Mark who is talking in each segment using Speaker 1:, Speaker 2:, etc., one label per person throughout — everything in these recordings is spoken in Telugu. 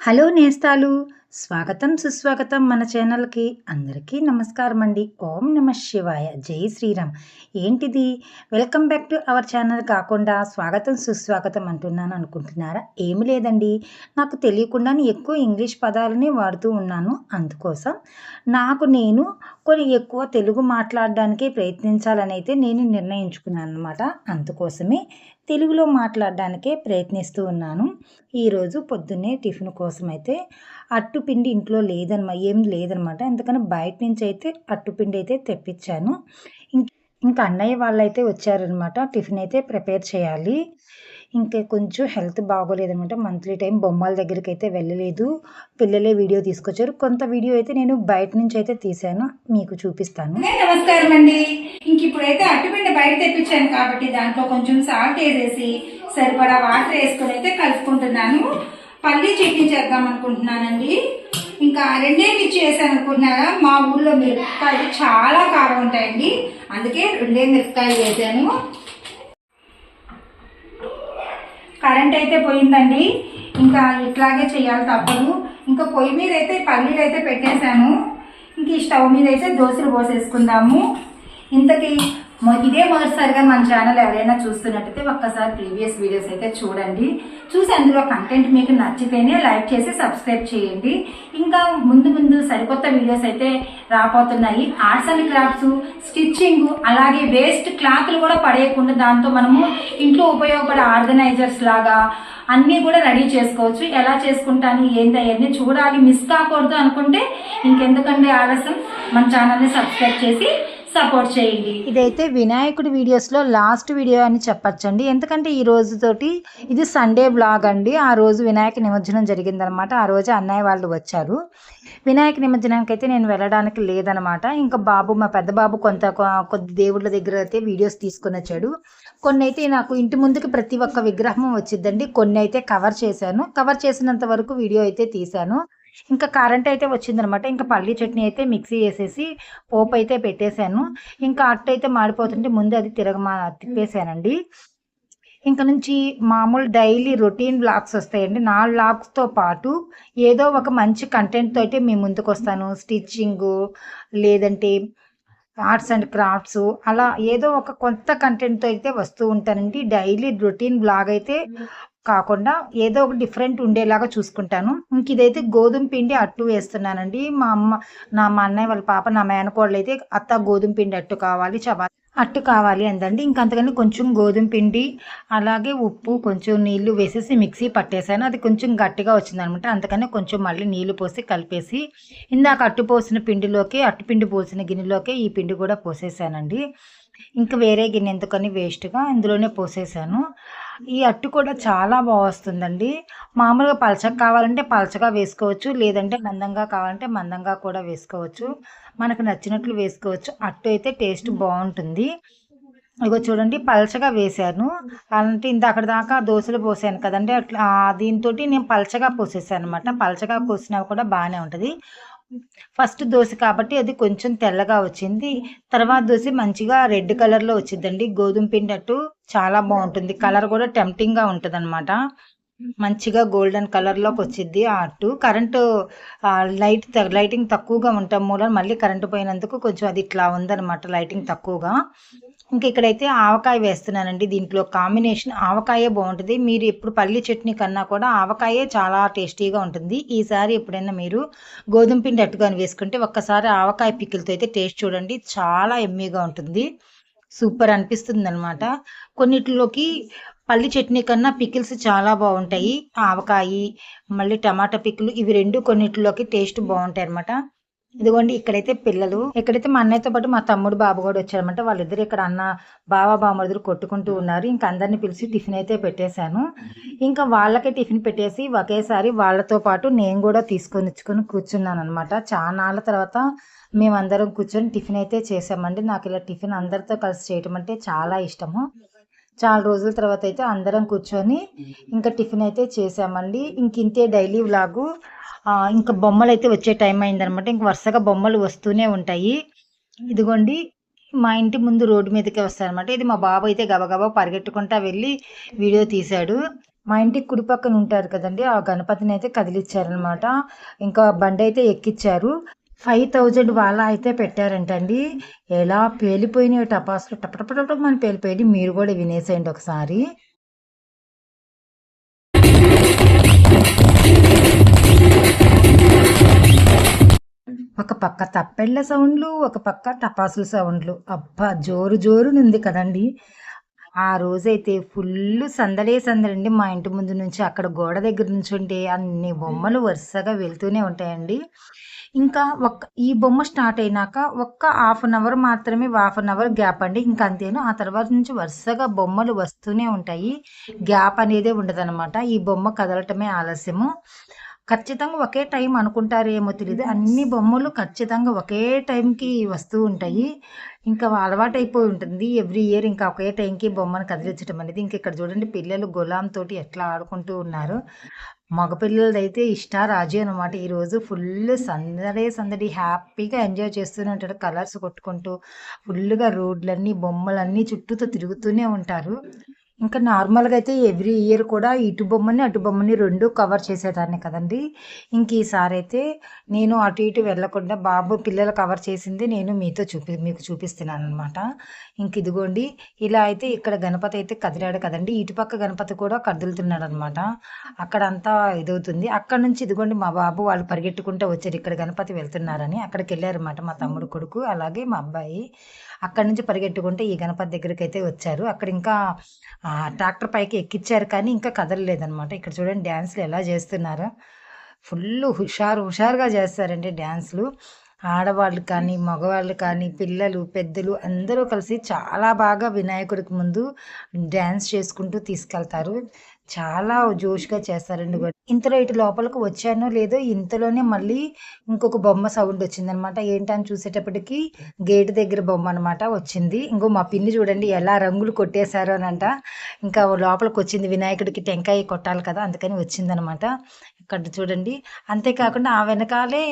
Speaker 1: హలో నేస్తాలు. స్వాగతం సుస్వాగతం మన ఛానల్కి అందరికీ నమస్కారం అండి ఓం నమ శివాయ. జై శ్రీరామ్. ఏంటిది? Welcome back to our channel కాకుండా స్వాగతం సుస్వాగతం అంటున్నాను అనుకుంటున్నారా? ఏమి లేదండి. నాకు తెలియకుండానే ఎక్కువ ఇంగ్లీష్ పదాలని వాడుతూ ఉన్నాను. అందుకోసం నాకు నేను కొన్ని ఎక్కువ తెలుగు మాట్లాడడానికి ప్రయత్నించాలని అయితే నేను నిర్ణయించుకున్నాను అనమాట అందుకోసమే తెలుగులో మాట్లాడడానికే ప్రయత్నిస్తూ ఉన్నాను. ఈరోజు పొద్దున్నే టిఫిన్ కోసం అయితే అట్టుపిండి ఇంట్లో లేదనమా ఏం లేదనమాట. అందుకని బయట నుంచి అయితే అట్టుపిండి అయితే తెప్పించాను. ఇంకా అన్నయ్య వాళ్ళు అయితే వచ్చారనమాట. టిఫిన్ అయితే ప్రిపేర్ చేయాలి. ఇంకా కొంచెం హెల్త్ బాగోలేదనమాట. మంత్లీ టైం బొమ్మల దగ్గరికి అయితే వెళ్ళలేదు. పిల్లలే వీడియో తీసుకొచ్చారు. కొంత వీడియో అయితే నేను బయట నుంచి అయితే తీసాను మీకు చూపిస్తాను.
Speaker 2: నమస్కారం అండి. ఇంక ఇప్పుడైతే అట్టుపిండి బయట తెప్పించాను కాబట్టి దాంట్లో కొంచెం సాల్ట్ వేసేసి సరిపడా వాటర్ వేసుకొని అయితే కలుపుకుంటున్నాను. పల్లీ చట్నీ చేద్దాం అనుకుంటున్నానండి. ఇంకా రెండే మిర్చి వేసాను అనుకుంటున్నారా? మా ఊర్లో మిరపకాయలు చాలా కారం ఉంటాయండి. అందుకే రెండే మిరపకాయలు వేసాను. కరెంట్ అయితే పోయిందండి. ఇంకా ఇట్లాగే చేయాలి తప్పదు. ఇంకా పొయ్యి మీద అయితే పల్లీలు అయితే పెట్టేశాను. ఇంక ఈ స్టవ్ మీద అయితే దోశలు పోసేసుకుందాము. ఇంతకీ ఇదే మొదటిసారిగా మన ఛానల్ ఎవరైనా చూస్తున్నట్టయితే ఒక్కసారి ప్రీవియస్ వీడియోస్ అయితే చూడండి. చూసి అందులో కంటెంట్ మీకు నచ్చితేనే లైక్ చేసి సబ్స్క్రైబ్ చేయండి. ఇంకా ముందు ముందు సరికొత్త వీడియోస్ అయితే రాబోతున్నాయి. ఆర్ట్స్ అండ్ క్రాఫ్ట్స్ స్టిచ్చింగ్ అలాగే వేస్ట్ క్లాత్లు కూడా పడేయకుండా దాంతో మనము ఇంట్లో ఉపయోగపడే ఆర్గనైజర్స్ లాగా అన్నీ కూడా రెడీ చేసుకోవచ్చు. ఎలా చేసుకుంటాను ఏంటి అవన్నీ చూడాలి. మిస్ కాకూడదు అనుకుంటే ఇంకెందుకంటే ఆలస్యం? మన ఛానల్ని సబ్స్క్రైబ్ చేసి సపోర్ట్ చేయండి.
Speaker 1: ఇదైతే వినాయకుడి వీడియోస్లో లాస్ట్ వీడియో అని చెప్పచ్చండి. ఎందుకంటే ఈ రోజుతోటి ఇది సండే బ్లాగ్ అండి. ఆ రోజు వినాయక నిమజ్జనం జరిగిందనమాట. ఆ రోజు అన్నయ్య వాళ్ళు వచ్చారు. వినాయక నిమజ్జనానికి అయితే నేను వెళ్ళడానికి లేదనమాట. ఇంకా బాబు మా పెద్ద బాబు కొంత కొద్ది దేవుళ్ళ దగ్గర అయితే వీడియోస్ తీసుకుని వచ్చాడు. కొన్ని అయితే నాకు ఇంటి ముందుకు ప్రతి ఒక్క విగ్రహం వచ్చిందండి కొన్ని అయితే కవర్ చేశాను. కవర్ చేసినంత వరకు వీడియో అయితే తీశాను. ఇంకా కరెంట్ అయితే వచ్చిందనమాట. ఇంకా పల్లి చట్నీ అయితే మిక్సీ వేసేసి పోపు అయితే పెట్టేశాను. ఇంకా అట్టు అయితే మాడిపోతుంటే ముందు అది తిరగమా తిప్పేశానండి. ఇంకా నుంచి మామూలు డైలీ రొటీన్ బ్లాగ్స్ వస్తాయండి. నా బ్లాగ్స్తో పాటు ఏదో ఒక మంచి కంటెంట్తో అయితే మీ ముందుకు వస్తాను. స్టిచ్చింగ్ లేదంటే ఆర్ట్స్ అండ్ క్రాఫ్ట్స్ అలా ఏదో ఒక కొత్త కంటెంట్తో అయితే వస్తూ ఉంటానండి. డైలీ రొటీన్ బ్లాగ్ అయితే కాకుండా ఏదో ఒక డిఫరెంట్ ఉండేలాగా చూసుకుంటాను. ఇంక ఇదైతే గోధుమ పిండి అట్టు వేస్తున్నానండి. మా అమ్మ నా మా అన్నయ్య వాళ్ళ పాప నా మేనకోడలు అయితే అత్త గోధుమ పిండి అట్టు కావాలి చపాతి అట్టు కావాలి అందండి. ఇంకంతకని కొంచెం గోధుమ పిండి అలాగే ఉప్పు కొంచెం నీళ్ళు వేసేసి మిక్సీ పట్టేశాను. అది కొంచెం గట్టిగా వచ్చిందనమాట. అందుకనే కొంచెం మళ్ళీ నీళ్ళు పోసి కలిపేసి ఇందాక అట్టు పోసిన పిండిలోకి అట్టు పిండి పోసిన గిన్నెలోకి ఈ పిండి కూడా పోసేసానండి ఇంకా వేరే గిన్నె ఎందుకని వేస్ట్గా ఇందులోనే పోసేసాను ఈ అట్టు కూడా చాలా బాగా వస్తుందండి. మామూలుగా పలచగా కావాలంటే పలచగా వేసుకోవచ్చు లేదంటే మందంగా కావాలంటే మందంగా కూడా వేసుకోవచ్చు. మనకు నచ్చినట్లు వేసుకోవచ్చు. అట్టు అయితే టేస్ట్ బాగుంటుంది. ఇగో చూడండి పలచగా వేశాను. అంటే అక్కడ దాకా దోశలు పోసాను కదండి అట్లా దీంతో నేను పలచగా పోసేసాను అనమాట పలచగా పోసినా కూడా బాగానే ఉంటుంది. ఫస్ట్ దోశ కాబట్టి అది కొంచెం తెల్లగా వచ్చింది. తర్వాత దోశ మంచిగా రెడ్ కలర్లో వచ్చిందండి. గోధుమ పిండి అటు చాలా బాగుంటుంది. కలర్ కూడా టెంప్టింగ్గా ఉంటుంది అనమాట మంచిగా గోల్డెన్ కలర్లోకి వచ్చింది ఆ అటు కరెంటు లైట్ లైటింగ్ తక్కువగా ఉంటాం మూలం మళ్ళీ కరెంటు పోయినందుకు కొంచెం అది ఇట్లా ఉందన్నమాట లైటింగ్ తక్కువగా. ఇంక ఇక్కడైతే ఆవకాయ వేస్తున్నానండి. దీంట్లో కాంబినేషన్ ఆవకాయే బాగుంటుంది. మీరు ఎప్పుడు పల్లి చట్నీ కన్నా కూడా ఆవకాయే చాలా టేస్టీగా ఉంటుంది. ఈసారి ఎప్పుడైనా మీరు గోధుమ పిండి అట్టుగాని వేసుకుంటే ఒక్కసారి ఆవకాయ పికిల్తో అయితే టేస్ట్ చూడండి. చాలా ఎమ్మీగా ఉంటుంది. సూపర్ అనిపిస్తుంది అనమాట కొన్నిటిలోకి పల్లి చట్నీ కన్నా పికిల్స్ చాలా బాగుంటాయి. ఆవకాయ మళ్ళీ టమాటా పిక్కులు ఇవి రెండు కొన్నిటిలోకి టేస్ట్ బాగుంటాయి అనమాట ఇదిగోండి ఇక్కడైతే పిల్లలు ఇక్కడైతే మా అన్నయ్యతో పాటు మా తమ్ముడు బాబు కూడా వచ్చారన్నమాట. వాళ్ళిద్దరు ఇక్కడ అన్న బావ బామ్మడిద్దరు కొట్టుకుంటూ ఉన్నారు. ఇంకా అందరిని పిలిచి టిఫిన్ అయితే పెట్టేశాను. ఇంకా వాళ్ళకే టిఫిన్ పెట్టేసి ఒకేసారి వాళ్ళతో పాటు నేను కూడా తీసుకొని ఇచ్చుకొని కూర్చున్నాను అనమాట చాలా తర్వాత మేమందరం కూర్చొని టిఫిన్ అయితే చేసామండి నాకు ఇలా టిఫిన్ అందరితో కలిసి చేయటం అంటే చాలా ఇష్టము. చాలా రోజుల తర్వాత అయితే అందరం కూర్చొని ఇంకా టిఫిన్ అయితే చేసామండి ఇంక ఇంతే డైలీ వ్లాగు. ఇంకా బొమ్మలు అయితే వచ్చే టైం అయిందనమాట. ఇంక వరుసగా బొమ్మలు వస్తూనే ఉంటాయి. ఇదిగోండి మా ఇంటి ముందు రోడ్డు మీదకే వస్తారనమాట. ఇది మా బాబు అయితే గబగబా పరిగెట్టుకుంటా వెళ్ళి వీడియో తీశాడు. మా ఇంటికి కుడి పక్కన ఉంటారు కదండి ఆ గణపతిని అయితే కదిలిచ్చారనమాట. ఇంకా బండి అయితే ఎక్కిచ్చారు. ఫైవ్ థౌజండ్ వాళ్ళ అయితే పెట్టారంటండి. ఎలా పేలిపోయినాయి టపాసులు టపటపటపట మనం పేలిపోయి మీరు కూడా వినేసేయండి ఒకసారి ఒక పక్క తప్పెళ్ళ సౌండ్లు ఒక పక్క టపాసుల సౌండ్లు. అబ్బా జోరు జోరునుంది కదండి. ఆ రోజైతే ఫుల్ సందడే సందడండి మా ఇంటి ముందు నుంచి అక్కడ గోడ దగ్గర నుంచి ఉంటే అన్ని బొమ్మలు వరుసగా వెళ్తూనే ఉంటాయండి. ఇంకా ఒక్క ఈ బొమ్మ స్టార్ట్ అయినాక ఒక్క హాఫ్ అన్ అవర్ మాత్రమే హాఫ్ అన్ అవర్ గ్యాప్ అండి. ఇంకా అంతేను ఆ తర్వాత నుంచి వరుసగా బొమ్మలు వస్తూనే ఉంటాయి. గ్యాప్ అనేదే ఉండదన్నమాట. ఈ బొమ్మ కదలటమే ఆలస్యము. ఖచ్చితంగా ఒకే టైం అనుకుంటారేమో తెలియదు అన్ని బొమ్మలు ఖచ్చితంగా ఒకే టైంకి వస్తూ ఉంటాయి. ఇంకా అలవాటు అయిపోయి ఉంటుంది. ఎవ్రీ ఇయర్ ఇంకా ఒకే టైంకి బొమ్మను కదిలించడం అనేది. ఇంక ఇక్కడ చూడండి పిల్లలు గులాం తోటి ఎట్లా ఆడుకుంటూ ఉన్నారు. మగ పిల్లలదైతే ఇష్ట రాజు అనమాట ఈరోజు ఫుల్ సందడి సందడి హ్యాపీగా ఎంజాయ్ చేస్తూనే ఉంటారు కలర్స్ కొట్టుకుంటూ ఫుల్గా రోడ్లన్నీ బొమ్మలన్నీ చుట్టూతో తిరుగుతూనే ఉంటారు. ఇంకా నార్మల్గా అయితే ఎవ్రీ ఇయర్ కూడా ఇటు బొమ్మని అటు బొమ్మని రెండు కవర్ చేసేదాన్ని కదండి. ఇంక ఈసారి అయితే నేను అటు ఇటు వెళ్ళకుండా బాబు పిల్లలు కవర్ చేసింది నేను మీతో చూపి మీకు చూపిస్తున్నాను అనమాట ఇంక ఇదిగోండి ఇలా అయితే ఇక్కడ గణపతి అయితే కదిలాడు కదండి. ఇటుపక్క గణపతి కూడా కదులుతున్నాడు అనమాట అక్కడ అంతా ఇదవుతుంది. అక్కడ నుంచి ఇదిగోండి మా బాబు వాళ్ళు పరిగెట్టుకుంటూ వచ్చారు. ఇక్కడ గణపతి వెళ్తున్నారని అక్కడికి వెళ్ళారన్నమాట మా తమ్ముడు కొడుకు అలాగే మా అబ్బాయి. అక్కడి నుంచి పరిగెట్టుకుంటే ఈ గణపతి దగ్గరికి అయితే వచ్చారు. అక్కడ ఇంకా ట్రాక్టర్ పైకి ఎక్కిచ్చారు కానీ ఇంకా కదలలేదనమాట ఇక్కడ చూడండి డ్యాన్స్లు ఎలా చేస్తున్నారో. ఫుల్ హుషారు హుషారుగా చేస్తారండి డ్యాన్స్లు. ఆడవాళ్ళు కానీ మగవాళ్ళు కానీ పిల్లలు పెద్దలు అందరూ కలిసి చాలా బాగా వినాయకుడికి ముందు డ్యాన్స్ చేసుకుంటూ తీసుకెళ్తారు. చాలా జోష్గా చేస్తారండి కూడా. ఇంతలో ఇటు లోపలికి వచ్చానో లేదో ఇంతలోనే మళ్ళీ ఇంకొక బొమ్మ సౌండ్ వచ్చిందనమాట. ఏంటని చూసేటప్పటికి గేట్ దగ్గర బొమ్మ అనమాట వచ్చింది. ఇంకో మా పిన్ని చూడండి ఎలా రంగులు కొట్టేశారో అనంట ఇంకా లోపలికి వచ్చింది వినాయకుడికి టెంకాయ కొట్టాలి కదా అందుకని వచ్చిందనమాట. ఇక్కడ చూడండి. అంతేకాకుండా ఆ వెనకాలే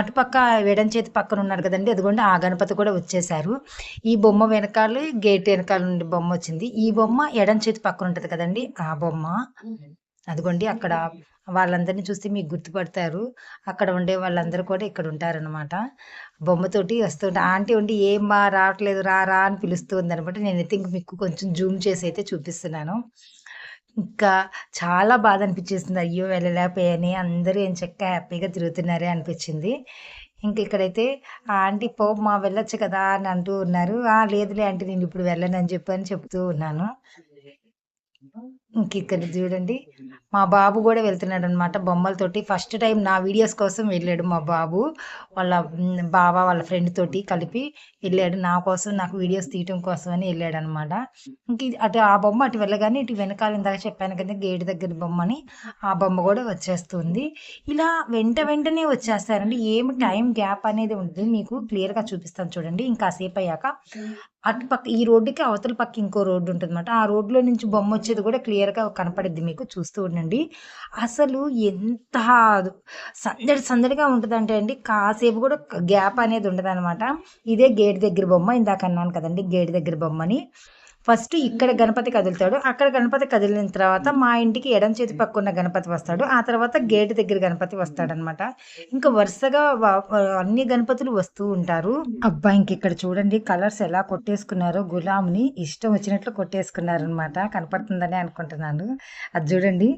Speaker 1: అటుపక్క వేడం చేతి పక్కన ఉన్నారు కదండి. అదిగోండి ఆ గణపతి కూడా వచ్చేసారు ఈ బొమ్మ వెనకాలే గేట్ వెనకాల నుండి బొమ్మ వచ్చింది. ఈ బొమ్మ ఎడం చేతి పక్కన ఉంటుంది కదండి. ఆ బొమ్మ అదిగోండి అక్కడ వాళ్ళందరినీ చూస్తే మీకు గుర్తుపడతారు. అక్కడ ఉండే వాళ్ళందరూ కూడా ఇక్కడ ఉంటారనమాట బొమ్మతోటి వస్తుంటే ఆంటీ ఉండి ఏం బా రావట్లేదు రా రా అని పిలుస్తుంది అనమాట నేనైతే ఇంక మీకు కొంచెం జూమ్ చేసి అయితే చూపిస్తున్నాను. ఇంకా చాలా బాధ అనిపించేసింది. అయ్యో వెళ్ళలేకపోయాని అందరూ ఏం చెక్క హ్యాపీగా తిరుగుతున్నారే అనిపించింది. ఇంక ఇక్కడైతే ఆ ఆంటీ పో మా వెళ్ళొచ్చు కదా అని అంటూ ఉన్నారు. లేదులే ఆంటీ నేను ఇప్పుడు వెళ్ళను అని చెప్పి అని చెప్తూ ఉన్నాను. ఇంక ఇక్కడ చూడండి. మా బాబు కూడా వెళ్తున్నాడు అనమాట బొమ్మలతోటి. ఫస్ట్ టైం నా వీడియోస్ కోసం వెళ్ళాడు మా బాబు. వాళ్ళ బావ వాళ్ళ ఫ్రెండ్ తోటి కలిపి వెళ్ళాడు. నా కోసం నాకు వీడియోస్ తీయటం కోసం అని వెళ్ళాడు అనమాట ఇంక ఇది- అటు ఆ బొమ్మ అటు వెళ్ళగానే ఇటు వెనకాల ఇందాక చెప్పాను కదా గేట్ దగ్గర బొమ్మని ఆ బొమ్మ కూడా వచ్చేస్తుంది. ఇలా వెంట వెంటనే వచ్చేస్తారండి. ఏమి టైం గ్యాప్ అనేది ఉంటుంది మీకు క్లియర్గా చూపిస్తాను చూడండి. ఇంకా సేపు అయ్యాక అటు పక్క ఈ రోడ్డుకి అవతల పక్క ఇంకో రోడ్డు ఉంటుంది అనమాట ఆ రోడ్లో నుంచి బొమ్మ వచ్చేది కూడా క్లియర్ క్లియర్గా కనపడిద్ది మీకు చూస్తూ ఉండండి. అసలు ఎంత సందడి సందడిగా ఉంటుందంటే అండి కాసేపు కూడా గ్యాప్ అనేది ఉండదు ఇదే గేట్ దగ్గర బొమ్మ ఇందాక అన్నాను కదండి గేట్ దగ్గర బొమ్మని. ఫస్ట్ ఇక్కడ గణపతి కదులుతాడు. అక్కడ గణపతి కదిలిన తర్వాత మా ఇంటికి ఎడం చేతి పక్క ఉన్న గణపతి వస్తాడు. ఆ తర్వాత గేట్ దగ్గర గణపతి వస్తాడనమాట ఇంకా వరుసగా అన్ని గణపతులు వస్తూ ఉంటారు. అబ్బా ఇంక ఇక్కడ చూడండి కలర్స్ ఎలా కొట్టేసుకున్నారో గులాంని ఇష్టం వచ్చినట్లు కొట్టేసుకున్నారు అనమాట కనపడుతుందని అనుకుంటున్నాను. అది చూడండి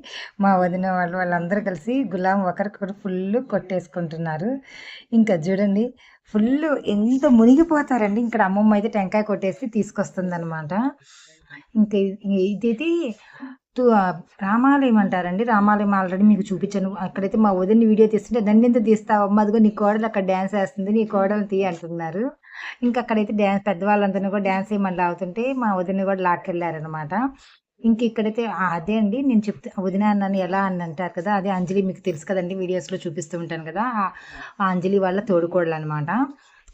Speaker 1: మా వదిన వాళ్ళు వాళ్ళందరూ కలిసి గులాం ఒకరికొకరు ఫుల్ కొట్టేసుకుంటున్నారు. ఇంకా చూడండి ఫుల్ ఎంత మునిగిపోతారండి. ఇక్కడ అమ్మమ్మ అయితే టెంకాయ కొట్టేసి తీసుకొస్తుంది అనమాట ఇంకా ఇదైతే రామాలయం అంటారండి. రామాలయం ఆల్రెడీ మీకు చూపించాను. అక్కడైతే మా వదిన వీడియో తీస్తుంటే దాన్ని ఎంత తీస్తావమ్మా? అదిగో నీ కోడలు అక్కడ డ్యాన్స్ వేస్తుంది నీ కోడలు తీ అంటున్నారు. ఇంకా అక్కడైతే డ్యాన్స్ పెద్దవాళ్ళందరినీ కూడా డ్యాన్స్ చేయమని లాగుతుంటే మా వదిన కూడా లాక్కెళ్ళారనమాట ఇంక ఇక్కడైతే అదే అండి. నేను చెప్తే వదిన అన్నాను ఎలా అని అంటారు కదా అదే అంజలి మీకు తెలుసు కదండి వీడియోస్లో చూపిస్తూ ఉంటాను కదా ఆ- అంజలి వాళ్ళ తోడుకోడలు అనమాట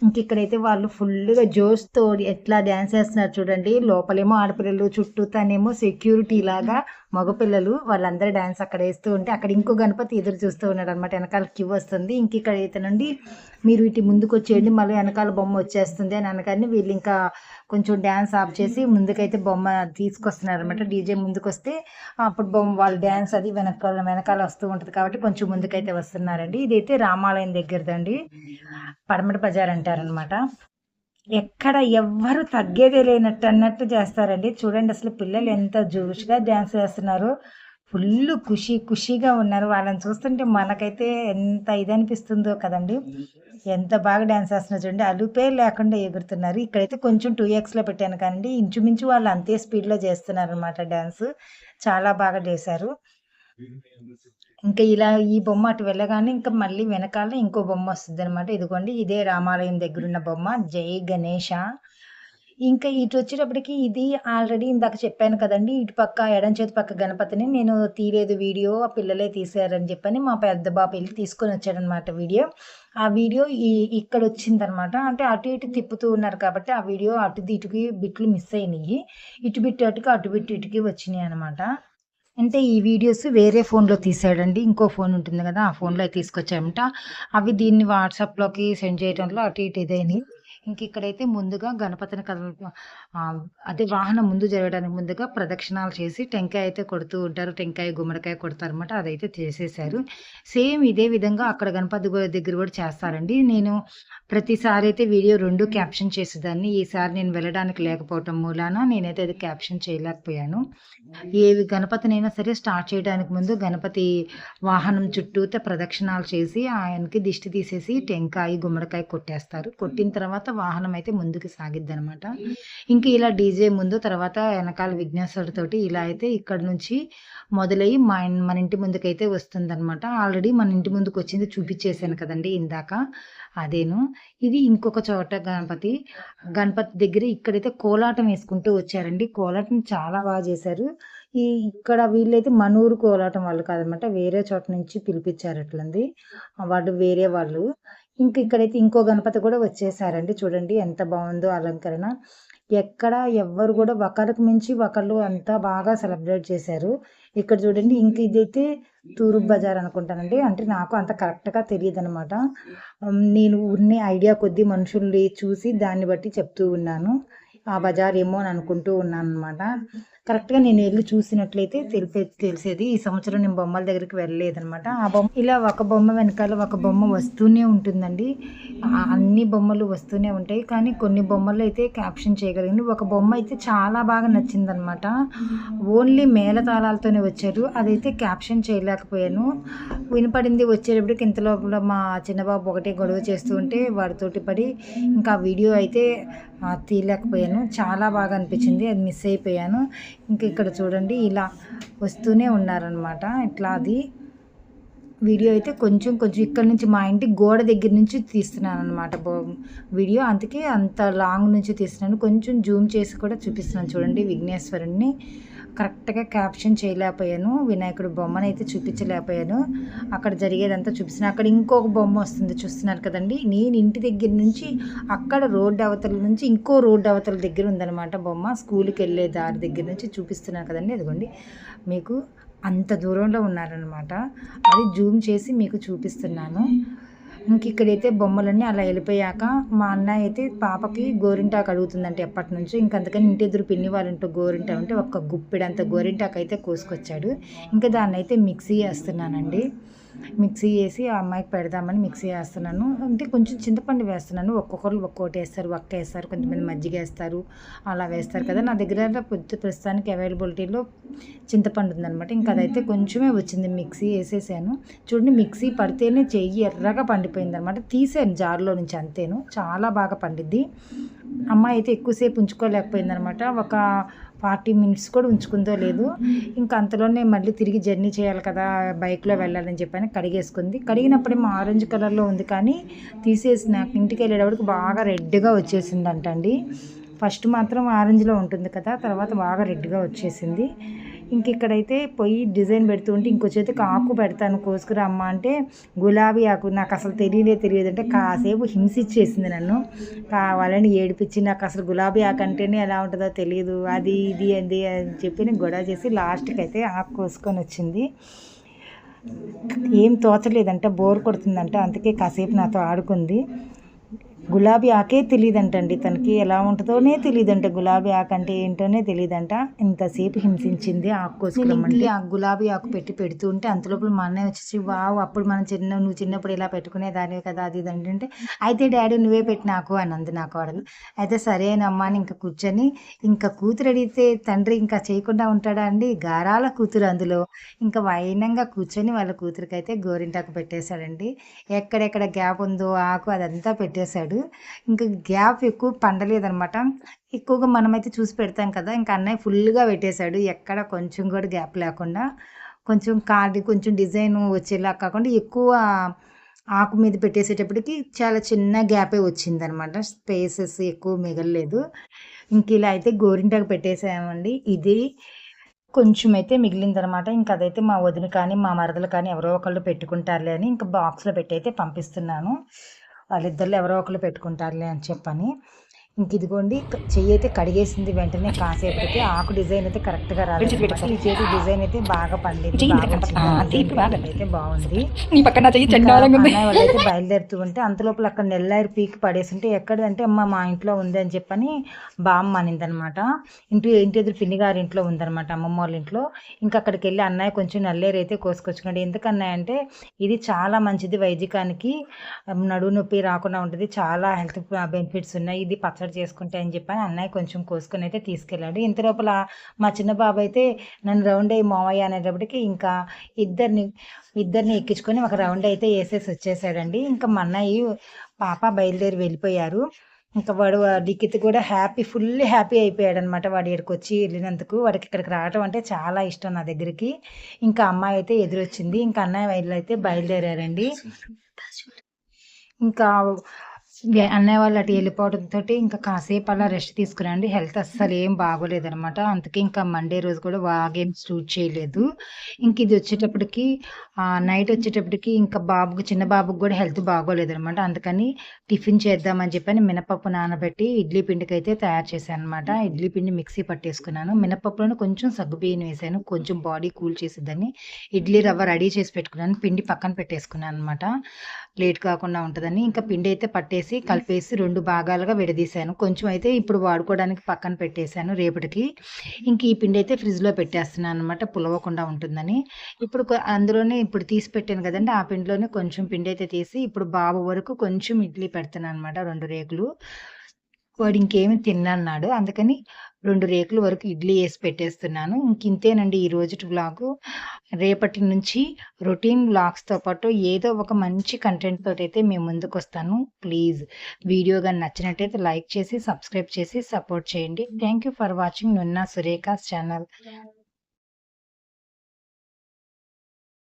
Speaker 1: ఇంక ఇక్కడైతే వాళ్ళు ఫుల్గా జోష్ తోడి ఎట్లా డ్యాన్స్ చేస్తున్నారు చూడండి. లోపలేమో ఆడపిల్లలు చుట్టూ తనేమో సెక్యూరిటీ లాగా మగపిల్లలు వాళ్ళందరూ డ్యాన్స్ అక్కడ వేస్తూ ఉంటే అక్కడ ఇంకో గణపతి ఎదురు చూస్తూ ఉన్నాడు అనమాట వెనకాల క్యూ వస్తుంది. ఇంక ఇక్కడ నుండి మీరు ఇటు ముందుకు వచ్చేయండి మళ్ళీ వెనకాల బొమ్మ వచ్చేస్తుంది అని అనగానే వీళ్ళు ఇంకా కొంచెం డ్యాన్స్ ఆఫ్ చేసి ముందుకైతే బొమ్మ తీసుకొస్తున్నారు అనమాట డీజే ముందుకు వస్తే అప్పుడు బొమ్మ వాళ్ళ డ్యాన్స్ అది వెనకాల వెనకాల వస్తూ ఉంటుంది కాబట్టి కొంచెం ముందుకైతే వస్తున్నారండి. ఇదైతే రామాలయం దగ్గరదండి. పడమటి బజార్ అంటారనమాట ఎక్కడ ఎవ్వరు తగ్గేదే లేనట్టు అన్నట్టు చేస్తారండి. చూడండి అసలు పిల్లలు ఎంత జోష్గా డ్యాన్స్ చేస్తున్నారు. ఫుల్ ఖుషి ఖుషిగా ఉన్నారు. వాళ్ళని చూస్తుంటే మనకైతే ఎంత ఇది అనిపిస్తుందో కదండి. ఎంత బాగా డ్యాన్స్ చేస్తున్నారు చూడండి. అలుపే లేకుండా ఎగురుతున్నారు. ఇక్కడైతే కొంచెం టూ ఎక్స్లో పెట్టాను కానీ ఇంచుమించు వాళ్ళు అంతే స్పీడ్లో చేస్తున్నారు అనమాట డ్యాన్స్ చాలా బాగా చేశారు. ఇంకా ఇలా ఈ బొమ్మ అటు వెళ్ళగానే ఇంకా మళ్ళీ వెనకాల ఇంకో బొమ్మ వస్తుంది అనమాట ఇదిగోండి ఇదే రామాలయం దగ్గర ఉన్న బొమ్మ. జై గణేష. ఇంకా ఇటు వచ్చేటప్పటికి ఇది ఆల్రెడీ ఇందాక చెప్పాను కదండి ఇటు పక్క ఎడం చేతి పక్క గణపతిని నేను తీయలేదు వీడియో ఆ పిల్లలే తీసారని చెప్పని మా పెద్ద బాబు వెళ్ళి తీసుకొని వచ్చాడనమాట వీడియో. ఆ వీడియో ఈ ఇక్కడ వచ్చిందనమాట అంటే అటు ఇటు తిప్పుతూ ఉన్నారు కాబట్టి ఆ వీడియో అటు ఇటుకి బిట్లు మిస్ అయినాయి. ఇటు బిట్టు అటుకి అటు బిట్టు ఇటుకి వచ్చినాయి అనమాట అంటే ఈ వీడియోస్ వేరే ఫోన్లో తీసాడండి. ఇంకో ఫోన్ ఉంటుంది కదా ఆ ఫోన్లో తీసుకొచ్చామంట అవి దీన్ని వాట్సాప్లోకి సెండ్ చేయడంలో అటు ఇటు ఇదైనాయి. ఇంక ఇక్కడైతే ముందుగా గణపతిని కదల అదే వాహనం ముందు జరగడానికి ముందుగా ప్రదక్షిణాలు చేసి టెంకాయ అయితే కొడుతూ ఉంటారు. టెంకాయ గుమ్మడికాయ కొడతారు అనమాట అదైతే చేసేసారు సేమ్ ఇదే విధంగా అక్కడ గణపతి దగ్గర కూడా చేస్తారండి. నేను ప్రతిసారి అయితే వీడియో రెండు క్యాప్షన్ చేసేదాన్ని. ఈసారి నేను వెళ్ళడానికి లేకపోవటం మూలాన నేనైతే అది క్యాప్షన్ చేయలేకపోయాను. ఏ గణపతినైనా సరే స్టార్ట్ చేయడానికి ముందు గణపతి వాహనం చుట్టూత ప్రదక్షిణాలు చేసి ఆయనకి దిష్టి తీసేసి టెంకాయ గుమ్మడికాయ కొట్టేస్తారు. కొట్టిన తర్వాత వాహనం అయితే ముందుకు సాగిద్ది అనమాట ఇంకా ఇలా డీజే ముందు తర్వాత వెనకాల విఘ్నేశ్వరుడితోటి ఇలా అయితే ఇక్కడ నుంచి మొదలయ్యి మా మన ఇంటి ముందుకైతే వస్తుందన్నమాట. ఆల్రెడీ మన ఇంటి ముందుకు వచ్చింది చూపించేశాను కదండి ఇందాక. అదేను. ఇది ఇంకొక చోట గణపతి గణపతి దగ్గర ఇక్కడైతే కోలాటం వేసుకుంటూ వచ్చారండి. కోలాటం చాలా బాగా చేశారు. ఈ ఇక్కడ వీళ్ళైతే మనూరు కోలాటం వాళ్ళు కాదనమాట వేరే చోట నుంచి పిలిపించారు అట్లంది వాళ్ళు వేరే వాళ్ళు. ఇంక ఇక్కడైతే ఇంకో గణపతి కూడా వచ్చేసారండి. చూడండి ఎంత బాగుందో అలంకరణ. ఎక్కడ ఎవ్వరు కూడా ఒకరికి మించి ఒకళ్ళు అంతా బాగా సెలబ్రేట్ చేశారు. ఇక్కడ చూడండి ఇంక ఇదైతే తూర్పు బజార్ అనుకుంటానండి. అంటే నాకు అంత కరెక్ట్గా తెలియదు అనమాట నేను ఉన్న ఐడియా కొద్దీ మనుషుల్ని చూసి దాన్ని బట్టి చెప్తూ ఉన్నాను. ఆ బజార్ ఏమో అని అనుకుంటూ ఉన్నాను అనమాట కరెక్ట్గా నేను వెళ్ళి చూసినట్లయితే తెలిపే తెలిసేది ఈ సంవత్సరం నేను బొమ్మల దగ్గరికి వెళ్ళలేదనమాట ఆ బొమ్మ ఇలా ఒక బొమ్మ వెనకాల ఒక బొమ్మ వస్తూనే ఉంటుందండి. అన్ని బొమ్మలు వస్తూనే ఉంటాయి. కానీ కొన్ని బొమ్మలు అయితే క్యాప్షన్ చేయగలిగింది ఒక బొమ్మ అయితే చాలా బాగా నచ్చిందనమాట ఓన్లీ మేళతాళాలతోనే వచ్చారు. అదైతే క్యాప్షన్ చేయలేకపోయాను. వినపడింది వచ్చేటప్పటికి ఇంత లోపల మా చిన్నబాబు ఒకటే గొడవ చేస్తూ ఉంటే వాడితోటి పడి ఇంకా వీడియో అయితే తీయలేకపోయాను. చాలా బాగా అనిపించింది. అది మిస్ అయిపోయాను. ఇంకా ఇక్కడ చూడండి ఇలా వస్తూనే ఉన్నారనమాట ఇట్లా అది వీడియో అయితే కొంచెం కొంచెం ఇక్కడ నుంచి మా ఇంటి గోడ దగ్గర నుంచి తీస్తున్నాను అనమాట వీడియో. అందుకే అంత లాంగ్ నుంచి తీస్తున్నాను. కొంచెం జూమ్ చేసి కూడా చూపిస్తున్నాను చూడండి విఘ్నేశ్వరుణ్ణి. కరెక్ట్గా క్యాప్షన్ చేయలేకపోయాను. వినాయకుడు బొమ్మను అయితే చూపించలేకపోయాను. అక్కడ జరిగేదంతా చూపిస్తున్నాను అక్కడ ఇంకొక బొమ్మ వస్తుంది. చూస్తున్నారు కదండి. నేను ఇంటి దగ్గర నుంచి అక్కడ రోడ్డు అవతల నుంచి ఇంకో రోడ్డు అవతల దగ్గర ఉందన్నమాట బొమ్మ. స్కూల్కి వెళ్ళే దారి దగ్గర నుంచి చూపిస్తున్నాను కదండి. అదిగోండి. మీకు అంత దూరంలో ఉన్నారనమాట అది జూమ్ చేసి మీకు చూపిస్తున్నాను. ఇంక ఇక్కడైతే బొమ్మలన్నీ అలా వెళ్ళిపోయాక మా అన్నయ్య అయితే పాపకి గోరింటాకు అడుగుతుందంటే ఎప్పటి నుంచో ఇంక అందుకని ఇంటి ఎదురు పిన్ని వాళ్ళ గోరింటా ఉంటే ఒక్క గుప్పిడంత గోరింటాకు అయితే కోసుకొచ్చాడు. ఇంకా దాన్ని అయితే మిక్సీ చేస్తున్నానండి. మిక్సీ వేసి ఆ అమ్మాయికి పెడదామని మిక్సీ వేస్తున్నాను. అంటే కొంచెం చింతపండు వేస్తున్నాను. ఒక్కొక్కరు ఒక్కొక్కటి వేస్తారు ఒక్క వేస్తారు కొంతమంది మజ్జిగ వేస్తారు అలా వేస్తారు కదా. నా దగ్గర పొద్దు ప్రస్తుతానికి అవైలబిలిటీలో చింతపండు ఉందన్నమాట. ఇంకా అదైతే కొంచెమే వచ్చింది. మిక్సీ వేసేసాను. చూడండి మిక్సీ పడితేనే చెయ్యి ఎర్రగా పండిపోయింది అనమాట తీసాను జార్లో నుంచి అంతేను. చాలా బాగా పండిద్ది. అమ్మాయి అయితే ఎక్కువసేపు ఉంచుకోలేకపోయింది అనమాట ఒక ఫార్టీ మినిట్స్ కూడా ఉంచుకుందో లేదు. ఇంకా అంతలోనే మళ్ళీ తిరిగి జర్నీ చేయాలి కదా బైక్లో వెళ్ళాలని చెప్పని కడిగేసుకుంది. కడిగినప్పుడేమో ఆరెంజ్ కలర్లో ఉంది కానీ తీసేసి నాకు ఇంటికి వెళ్ళేటప్పటికి బాగా రెడ్గా వచ్చేసిందంటండి. ఫస్ట్ మాత్రం ఆరెంజ్లో ఉంటుంది కదా తర్వాత బాగా రెడ్గా వచ్చేసింది. ఇంక ఇక్కడైతే పొయ్యి డిజైన్ పెడుతుంటే ఇంకో చేతికి ఆకు పెడతాను కోసుకురమ్మ అంటే గులాబీ ఆకు. నాకు అసలు తెలియలే తెలియదు. అంటే కాసేపు హింసించేసింది నన్ను. కావాలని ఏడిపించి నాకు అసలు గులాబీ ఆకు అంటేనే ఎలా ఉంటుందో తెలియదు. అది ఇది అది అని చెప్పి నేను గొడవ చేసి లాస్ట్కి అయితే ఆకు కోసుకొని వచ్చింది. ఏం తోచలేదంట బోర్ కొడుతుందంట. అందుకే కాసేపు నాతో ఆడుకుంది. గులాబీ ఆకే తెలియదంటండి తనకి ఎలా ఉంటుందోనే తెలియదంట గులాబీ ఆకు అంటే ఏంటోనే తెలియదంట ఇంతసేపు హింసించింది ఆకు కోసుకురమ్మంటే ఆ గులాబీ ఆకు పెట్టి పెడుతూ ఉంటే అంతలోపల మా అన్నయ్య వచ్చేసి వావ్ అప్పుడు మనం చిన్న నువ్వు చిన్నప్పుడు ఇలా పెట్టుకునేదానివి కదా అది ఇది అంటే అయితే డాడీ నువ్వే పెట్టి నాకు అని అంది నాకు వాడలు అయితే సరేనమ్మా అని ఇంకా కూర్చొని ఇంకా కూతురు అడిగితే తండ్రి ఇంకా చేయకుండా ఉంటాడా అండి? గారాల కూతురు అందులో. ఇంకా వైనంగా కూర్చొని వాళ్ళ కూతురికి అయితే గోరింటాకు పెట్టేశాడండి. ఎక్కడెక్కడ గ్యాప్ ఉందో ఆకు అదంతా పెట్టేశాడు. ఇంకా గ్యాప్ ఎక్కువ పండలేదనమాట. ఎక్కువగా మనమైతే చూసి పెడతాం కదా ఇంకా అన్నయ్య ఫుల్గా పెట్టేశాడు. ఎక్కడ కొంచెం కూడా గ్యాప్ లేకుండా కొంచెం కార్డు కొంచెం డిజైన్ వచ్చేలా కాకుండా ఎక్కువ ఆకు మీద పెట్టేసేటప్పటికి చాలా చిన్న గ్యాపే వచ్చిందనమాట. స్పేసెస్ ఎక్కువ మిగలలేదు. ఇంక ఇలా అయితే గోరింటాకు పెట్టేసామండి. ఇది కొంచెం అయితే మిగిలిందనమాట. ఇంకా అదైతే మా వదిన కానీ మా మరదలు కానీ ఎవరో ఒకళ్ళు పెట్టుకుంటారులే అని ఇంకా బాక్స్లో పెట్టి అయితే పంపిస్తున్నాను. వాళ్ళిద్దరు ఎవరో ఒకరు పెట్టుకుంటారులే అని చెప్పని ఇంక ఇదిగోండి చెయ్యి అయితే కడిగేసింది వెంటనే కాసేపటికి. ఆకు డిజైన్ అయితే కరెక్ట్గా రాలేదు. ఈ చేతి డిజైన్ అయితే బాగా పండింది. అయితే బాగుంది. వాళ్ళైతే బయలుదేరుతూ ఉంటే అంతలోపల అక్కడ నెల్లారి పీకి పడేసింటే ఎక్కడ అంటే అమ్మ మా ఇంట్లో ఉంది అని చెప్పని బామ్మ అనిందనమాట. ఇంటి ఇంటి ఎదురు పిన్ని గారి ఇంట్లో ఉందన్నమాట అమ్మమ్మ వాళ్ళ ఇంట్లో. ఇంకా అక్కడికి వెళ్ళి అన్నయ్య కొంచెం నల్లేరు అయితే కోసుకొచ్చుకోండి ఎందుకన్నాయ అంటే ఇది చాలా మంచిది వైద్యకానికి నడువు నొప్పి రాకుండా ఉంటుంది. చాలా హెల్త్ బెనిఫిట్స్ ఉన్నాయి. ఇది పచ్చడి చేసుకుంటే అని చెప్పని అన్నయ్య కొంచెం కోసుకొని అయితే తీసుకెళ్ళాడు. ఇంత లోపల మా చిన్న బాబు అయితే నన్ను రౌండ్ అయ్యి మావయ్య అనేటప్పటికి ఇంకా ఇద్దరిని ఇద్దరిని ఎక్కించుకొని ఒక రౌండ్ అయితే వేసేసి వచ్చేసాడండి. ఇంకా మా అన్నయ్య పాప బయలుదేరి వెళ్ళిపోయారు. ఇంకా వాడు లిఖిత్ కూడా హ్యాపీ ఫుల్ హ్యాపీ అయిపోయాడు అనమాట వాడు ఇక్కడికి వచ్చి వెళ్ళినందుకు. వాడికి ఇక్కడికి రావడం అంటే చాలా ఇష్టం నా దగ్గరికి. ఇంకా అమ్మాయి అయితే ఎదురొచ్చింది. ఇంకా అన్నయ్య వాళ్ళు అయితే బయలుదేరారండి ఇంకా అన్నయ్య వాళ్ళు అటు వెళ్ళిపోవడంతో ఇంకా కాసేపు అలా రెస్ట్ తీసుకురండి. హెల్త్ అస్సలు ఏం బాగోలేదనమాట. అందుకే ఇంకా మండే రోజు కూడా బాగా షూట్ చేయలేదు. ఇంక ఇది వచ్చేటప్పటికి నైట్ వచ్చేటప్పటికి ఇంకా బాబుకి చిన్న బాబుకి కూడా హెల్త్ బాగోలేదనమాట. అందుకని టిఫిన్ చేద్దామని చెప్పని మినపప్పు నానబెట్టి ఇడ్లీ పిండికి అయితే తయారు చేశాను అనమాట ఇడ్లీ పిండి మిక్సీ పట్టేసుకున్నాను. మినపప్పులోనే కొంచెం సగ్గుబియ్యం వేసాను. కొంచెం బాడీ కూల్ చేసేదాన్ని ఇడ్లీ రవ్వ రెడీ చేసి పెట్టుకున్నాను. పిండి పక్కన పెట్టేసుకున్నాను అనమాట లేట్ కాకుండా ఉంటుందని ఇంకా పిండి అయితే పట్టేసి కలిపేసి రెండు భాగాలుగా విడదీశాను. కొంచెం అయితే ఇప్పుడు వాడుకోవడానికి పక్కన పెట్టేశాను రేపటికి. ఇంక ఈ పిండి అయితే ఫ్రిడ్జ్లో పెట్టేస్తున్నాను అనమాట పులవకుండా ఉంటుందని. ఇప్పుడు అందులోనే ఇప్పుడు తీసి పెట్టాను కదండి ఆ పిండిలోనే కొంచెం పిండి అయితే తీసి ఇప్పుడు బాబు వరకు కొంచెం ఇడ్లీ పెడుతున్నాను అనమాట రెండు రేకులు. వాడు ఇంకేమి తిన్నాడు అందుకని రెండు రేకుల వరకు ఇడ్లీ వేసి పెట్టేస్తున్నాను. ఇంక ఇంతేనండి ఈ రోజుటి బ్లాగ్ రేపటి నుంచి రొటీన్ బ్లాగ్స్తో పాటు ఏదో ఒక మంచి కంటెంట్ అయితే మేము ముందుకు వస్తాను ప్లీజ్ వీడియో కానీ నచ్చినట్టయితే లైక్ చేసి సబ్స్క్రైబ్ చేసి సపోర్ట్ చేయండి. Thank you for watching Nunna Surekha's channel